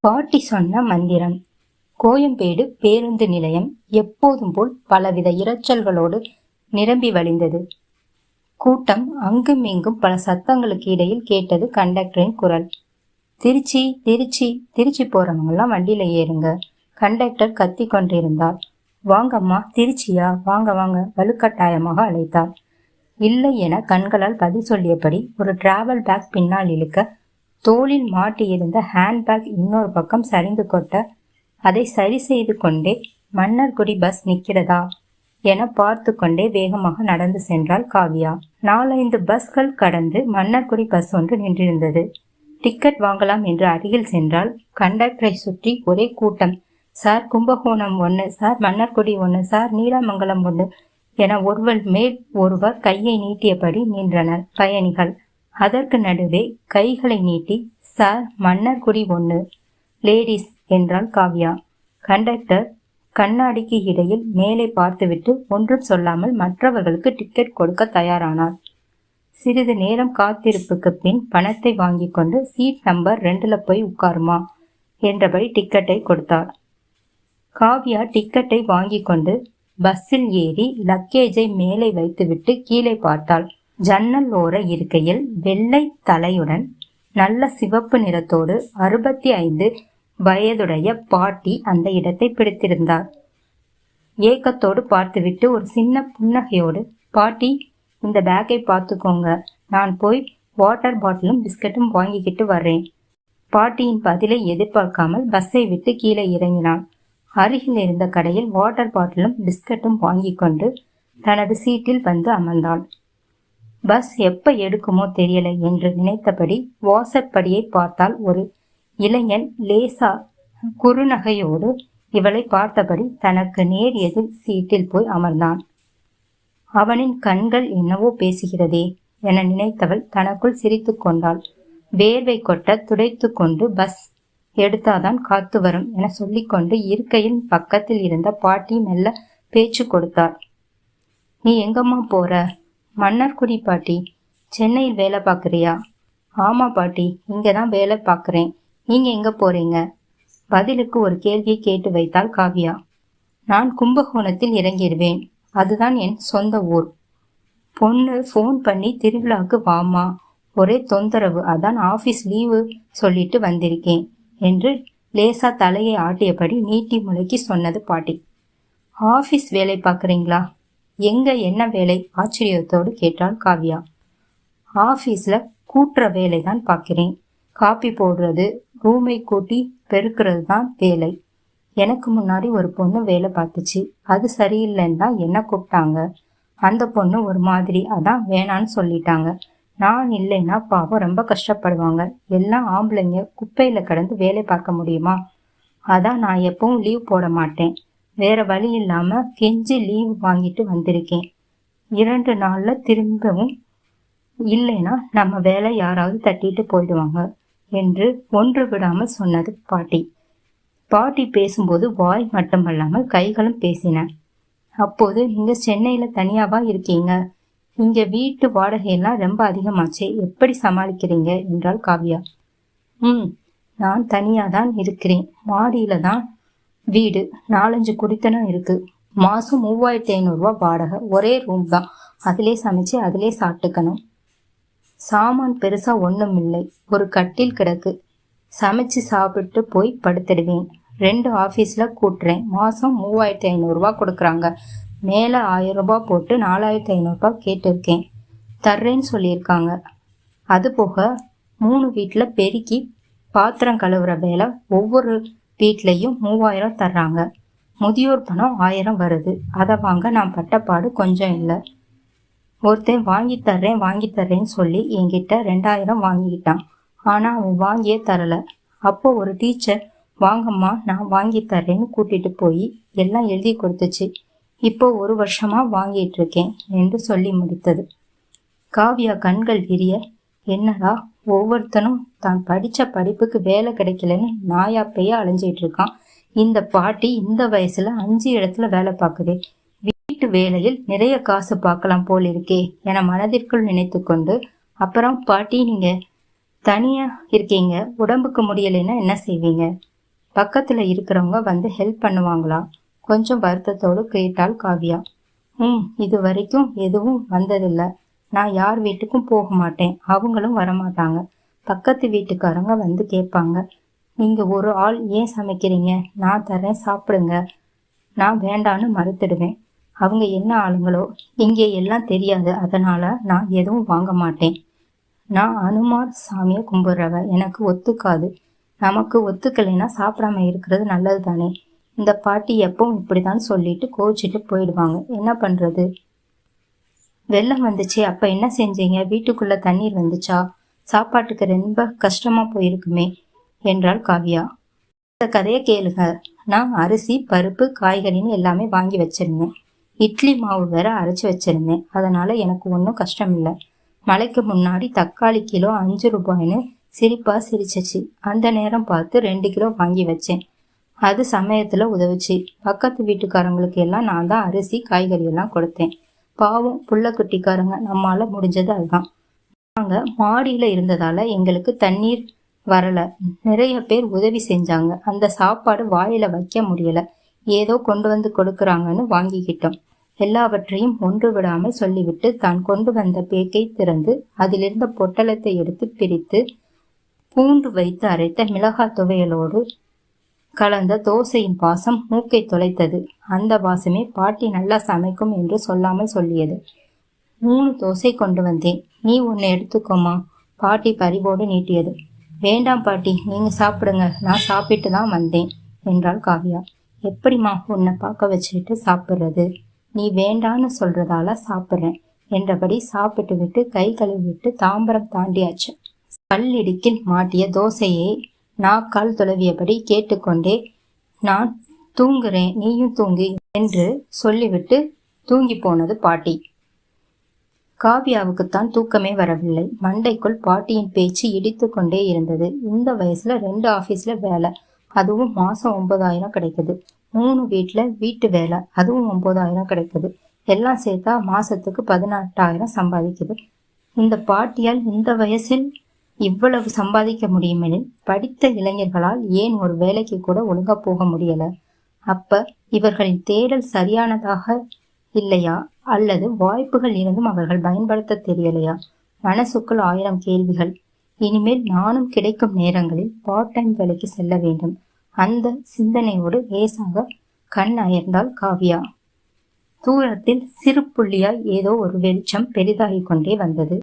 பாட்டி சொன்ன மந்திரம். கோயம்பேடு பேருந்து நிலையம் எப்போதும் போல் பலவித இரைச்சல்களோடு நிரம்பி வழிந்தது. கூட்டம் அங்கும் இங்கும் பல சத்தங்களுக்கு இடையில் கேட்டது கண்டக்டரின் குரல். திருச்சி திருச்சி திருச்சி போறவங்கெல்லாம் வண்டியில ஏறுங்க. கண்டக்டர் கத்தி கொண்டிருந்தார். வாங்கம்மா திருச்சியா? வாங்க வாங்க வலுக்கட்டாயமாக அழைத்தார். இல்லை என கண்களால் பதில் சொல்லியபடி ஒரு டிராவல் பேக் பின்னால் இழுக்க தோளில் மாட்டியிருந்த ஹேண்ட்பேக் இன்னொரு பக்கம் சரிந்து கொட்ட அதை சரி செய்து கொண்டே மன்னர்குடி பஸ் நிற்கிறதா என பார்த்து கொண்டே வேகமாக நடந்து சென்றாள் காவியா. நாலைந்து பஸ்கள் கடந்து மன்னர்குடி பஸ் ஒன்று நின்றிருந்தது. டிக்கெட் வாங்கலாம் என்று அருகில் சென்றால் கண்டக்டரை சுற்றி ஒரே கூட்டம். சார் கும்பகோணம் ஒன்று சார் மன்னர்குடி ஒன்று சார் நீலாமங்கலம் ஒன்று என ஒருவர் மேல் ஒருவர் கையை நீட்டியபடி நின்றனர் பயணிகள். அதற்கு நடுவே கைகளை நீட்டி சார் மன்னர்குடி ஒன்று லேடிஸ் என்றாள் காவ்யா. கண்டக்டர் கண்ணாடிக்கு இடையில் மேலே பார்த்துவிட்டு ஒன்றும் சொல்லாமல் மற்றவர்களுக்கு டிக்கெட் கொடுக்க தயாரானார். சிறிது நேரம் காத்திருப்புக்கு பின் பணத்தை வாங்கி கொண்டு சீட் நம்பர் ரெண்டுல போய் உட்காருமா என்றபடி டிக்கெட்டை கொடுத்தார். காவ்யா டிக்கெட்டை வாங்கி கொண்டு பஸ்ஸில் ஏறி லக்கேஜை மேலே வைத்துவிட்டு கீழே பார்த்தாள். ஜன்னல் ஓர இருக்கையில் வெள்ளை தலையுடன் நல்ல சிவப்பு நிறத்தோடு அறுபத்தி ஐந்து வயதுடைய பாட்டி அந்த இடத்தை பிடித்திருந்தார். ஏக்கத்தோடு பார்த்துவிட்டு ஒரு சின்ன புன்னகையோடு பாட்டி இந்த பேக்கை பார்த்துக்கோங்க. நான் போய் வாட்டர் பாட்டிலும் பிஸ்கட்டும் வாங்கிக்கிட்டு வர்றேன். பாட்டியின் பதிலை எதிர்பார்க்காமல் பஸ்ஸை விட்டு கீழே இறங்கினான். அருகில் இருந்த கடையில் வாட்டர் பாட்டிலும் பிஸ்கட்டும் வாங்கி கொண்டு தனது சீட்டில் வந்து அமர்ந்தாள் பஸ் எப்ப எடுக்குமோ தெரியல என்று நினைத்தபடி வாசற்படியை பார்த்தால் ஒரு இளைஞன் லேசா குறுநகையோடு இவளை பார்த்தபடி தனக்கு நேர் எதிர் சீட்டில் போய் அமர்ந்தான். அவனின் கண்கள் என்னவோ பேசுகிறதே என நினைத்தவள் தனக்குள் சிரித்து கொண்டாள். வேர்வை கொட்ட துடைத்து கொண்டு பஸ் எடுத்தாதான் காத்து வரும் என சொல்லிக்கொண்டு இருக்கையின் பக்கத்தில் இருந்த பாட்டி மெல்ல பேச்சு கொடுத்தார். நீ எங்கம்மா போற? மன்னர்குடி பாட்டி சென்னையில் வேலை பார்க்குறியா? ஆமாம் பாட்டி இங்கே தான் வேலை பார்க்குறேன். நீங்கள் எங்கே போகிறீங்க பதிலுக்கு ஒரு கேள்வியை கேட்டு வைத்தாள் காவியா. நான் கும்பகோணத்தில் இறங்கிடுவேன். அதுதான் என் சொந்த ஊர். பொண்ணு ஃபோன் பண்ணி திருவிழாவுக்கு வாமா ஒரே தொந்தரவு. அதான் ஆஃபீஸ் லீவு சொல்லிட்டு வந்திருக்கேன் என்று லேசா தலையை ஆட்டியபடி நீட்டி முளைக்கி சொன்னது பாட்டி. ஆஃபீஸ் வேலை பார்க்குறீங்களா? எங்க என்ன வேலை? ஆச்சரியத்தோடு கேட்டாள் காவ்யா. ஆஃபீஸில் கூட்டுற வேலை தான் பார்க்கிறேன் காப்பி போடுறது ரூமை கூட்டி பெருக்கிறது தான் வேலை. எனக்கு முன்னாடி ஒரு பொண்ணு வேலை பார்த்துச்சு. அது சரியில்லைன்னு தான் என்ன கூப்பிட்டாங்க? அந்த பொண்ணு ஒரு மாதிரி அதான் வேணான்னு சொல்லிட்டாங்க. நான் இல்லைன்னா பாவம் ரொம்ப கஷ்டப்படுவாங்க. எல்லாம் ஆம்பளைங்க குப்பையில் கடந்து வேலை பார்க்க முடியுமா? அதான் நான் எப்பவும் லீவ் போட மாட்டேன். வேற வழி இல்லாமல் கெஞ்சி லீவு வாங்கிட்டு வந்திருக்கேன். இரண்டு நாளில் திரும்பவும் இல்லைன்னா நம்ம வேலை யாராவது தட்டிட்டு போயிடுவாங்க என்று ஒன்று விடாமல் சொன்னது பாட்டி. பாட்டி பேசும்போது வாய் மட்டுமல்லாமல் கைகளும் பேசின. அப்போது நீங்க சென்னையில தனியாவா இருக்கீங்க. இங்க வீட்டு வாடகையெல்லாம் ரொம்ப அதிகமாச்சே எப்படி சமாளிக்கிறீங்க? என்றாள் காவியா. ம் நான் தனியாக தான் இருக்கிறேன். மாடியில தான் வீடு. நாலஞ்சு குடித்தனம் இருக்கு. மாசம் மூவாயிரத்தி ஐநூறுரூவா வாடகை. ஒரே ரூம் தான். அதிலே சமைச்சு அதிலே சாப்பிட்டுக்கணும். சாமான் பெருசா ஒன்றும் இல்லை. ஒரு கட்டில் கிடக்கு. சமைச்சு சாப்பிட்டு போய் படுத்துடுவேன். ரெண்டு ஆஃபீஸில் கூட்டுறேன். மாதம் மூவாயிரத்தி ஐநூறுரூவா கொடுக்குறாங்க. மேலே ஆயிரம் ரூபாய் போட்டு நாலாயிரத்தி ஐநூறுரூபா கேட்டிருக்கேன். தர்றேன்னு சொல்லியிருக்காங்க. அது போக மூணு வீட்டில் பெருக்கி பாத்திரம் கழுவுற வேலை ஒவ்வொரு வீட்லேயும் மூவாயிரம் தர்றாங்க. முதியோர் பணம் ஆயிரம் வருது. அதை வாங்க நான் பட்டப்பாடு கொஞ்சம் இல்லை. ஒருத்தன் வாங்கி தர்றேன் வாங்கி தர்றேன்னு சொல்லி என்கிட்ட ரெண்டாயிரம் வாங்கிக்கிட்டான். ஆனால் அவன் வாங்கியே தரல. அப்போ ஒரு டீச்சர் வாங்கம்மா நான் வாங்கி தர்றேன்னு கூட்டிட்டு போய் எல்லாம் எழுதி கொடுத்துச்சு. இப்போ ஒரு வருஷமா வாங்கிட்டு இருக்கேன். என்று சொல்லி முடித்தது. காவியா கண்கள் விரிய என்னடா ஒவ்வொருத்தனும் தான் படித்த படிப்புக்கு வேலை கிடைக்கலன்னு நாயாப்பையே அலைஞ்சிட்டு இருக்கான். இந்த பாட்டி இந்த வயசுல அஞ்சு இடத்துல வேலை பார்க்குது. வீட்டு வேலையில் நிறைய காசு பார்க்கலாம் போல் இருக்கே என மனதிற்குள் நினைத்து கொண்டு அப்புறம் பாட்டி நீங்க தனியா இருக்கீங்க உடம்புக்கு முடியலைன்னா என்ன செய்வீங்க? பக்கத்துல இருக்கிறவங்க வந்து ஹெல்ப் பண்ணுவாங்களா கொஞ்சம் வருத்தத்தோடு கேட்டாள் காவியா. ம் இது வரைக்கும் எதுவும் வந்ததில்லை. நான் யார் வீட்டுக்கும் போக மாட்டேன். அவங்களும் வரமாட்டாங்க. பக்கத்து வீட்டுக்காரங்க வந்து கேட்பாங்க. நீங்கள் ஒரு ஆள் ஏன் சமைக்கிறீங்க? நான் தரேன் சாப்பிடுங்க. நான் வேண்டான்னு மறுத்துடுவேன். அவங்க என்ன ஆளுங்களோ இங்கே எல்லாம் தெரியாது. அதனால் நான் எதுவும் வாங்க மாட்டேன். நான் அனுமார் சாமியை கும்பிட்றவ. எனக்கு ஒத்துக்காது. நமக்கு ஒத்துக்கலைன்னா சாப்பிடாம இருக்கிறது நல்லது தானே இந்த பாட்டி எப்பவும் இப்படிதான் சொல்லிட்டு கோச்சிட்டு போயிடுவாங்க. என்ன பண்ணுறது வெள்ளம் வந்துச்சு. அப்போ என்ன செஞ்சீங்க? வீட்டுக்குள்ளே தண்ணீர் வந்துச்சா? சாப்பாட்டுக்கு ரொம்ப கஷ்டமாக போயிருக்குமே என்றாள் காவியா. இந்த கதையை கேளுங்க. நான் அரிசி பருப்பு காய்கறின்னு எல்லாமே வாங்கி வச்சிருந்தேன். இட்லி மாவு வேற அரைச்சி வச்சிருந்தேன். அதனால எனக்கு ஒன்றும் கஷ்டம் இல்லை. மழைக்கு முன்னாடி தக்காளி கிலோ அஞ்சு ரூபாய்னு சிரிப்பாக சிரிச்சிச்சு. அந்த நேரம் பார்த்து ரெண்டு கிலோ வாங்கி வச்சேன். அது சமயத்தில் உதவுச்சு. பக்கத்து வீட்டுக்காரங்களுக்கு எல்லாம் நான் தான் அரிசி காய்கறி எல்லாம் கொடுத்தேன். பாவம் புள்ள குட்டிக்காரங்க. நம்மால முடிஞ்சது அதுதான். நாங்கள் மாடியில் இருந்ததால எங்களுக்கு தண்ணீர் வரலை. நிறைய பேர் உதவி செஞ்சாங்க. அந்த சாப்பாடு வாயில வைக்க முடியல. ஏதோ கொண்டு வந்து கொடுக்குறாங்கன்னு வாங்கிக்கிட்டோம். எல்லாவற்றையும் ஒன்று விடாமல் சொல்லிவிட்டு தான் கொண்டு வந்த பேக்கை திறந்து அதிலிருந்த பொட்டலத்தை எடுத்து பிரித்து பூண்டு வைத்து அரைத்த மிளகாய் துவையலோடு கலந்த தோசையின் பாசம் மூக்கை தொலைத்தது. அந்த பாசமே பாட்டி நல்லா சமைக்கும் என்று சொல்லாமல் சொல்லியது. மூணு தோசை கொண்டு வந்தேன். நீ ஒன்று எடுத்துக்கோமா? பாட்டி பறிவோடு நீட்டியது. வேண்டாம் பாட்டி நீங்கள் சாப்பிடுங்க. நான் சாப்பிட்டு தான் வந்தேன் என்றாள் காவியா. எப்படிம்மா உன்னை பார்க்க வச்சுக்கிட்டு சாப்பிட்றது? நீ வேண்டான்னு சொல்றதால சாப்பிட்றேன் என்றபடி சாப்பிட்டு விட்டு கை கழுவி விட்டு தாம்பரம் தாண்டியாச்சு. கல்லிடுக்கில் மாட்டிய தோசையை நாக்கால் துளவியபடி கேட்டுக்கொண்டே நான் தூங்குறேன் நீயும் தூங்கு என்று சொல்லிவிட்டு தூங்கி போனது பாட்டி. காவியாவுக்குத்தான் தூக்கமே வரவில்லை. மண்டைக்குள் பாட்டியின் பேச்சு இடித்து கொண்டே இருந்தது. இந்த வயசுல ரெண்டு ஆபீஸ்ல வேலை அதுவும் மாசம் ஒன்பதாயிரம் கிடைக்குது. மூணு வீட்டுல வீட்டு வேலை அதுவும் ஒன்பதாயிரம் கிடைக்குது. எல்லாம் சேர்த்தா மாசத்துக்கு பதினெட்டாயிரம் சம்பாதிக்குது. இந்த பாட்டியால் இந்த வயசில் இவ்வளவு சம்பாதிக்க முடியுமெனில் படித்த இளைஞர்களால் ஏன் ஒரு வேலைக்கு கூட ஒழுங்கா போக முடியல? அப்ப இவர்களின் தேடல் சரியானதாக இல்லையா? அல்லது வாய்ப்புகள் இருந்தும் அவர்கள் பயன்படுத்த தெரியலையா? மனசுக்குள் ஆயிரம் கேள்விகள். இனிமேல் நானும் கிடைக்கும் நேரங்களில் பார்ட் டைம் வேலைக்கு செல்ல வேண்டும். அந்த சிந்தனையோடு லேசாக கண் அயர்ந்தாள் காவியா. தூரத்தில் சிறு புள்ளியாய் ஏதோ ஒரு வெளிச்சம் பெரிதாகிக் கொண்டே வந்தது.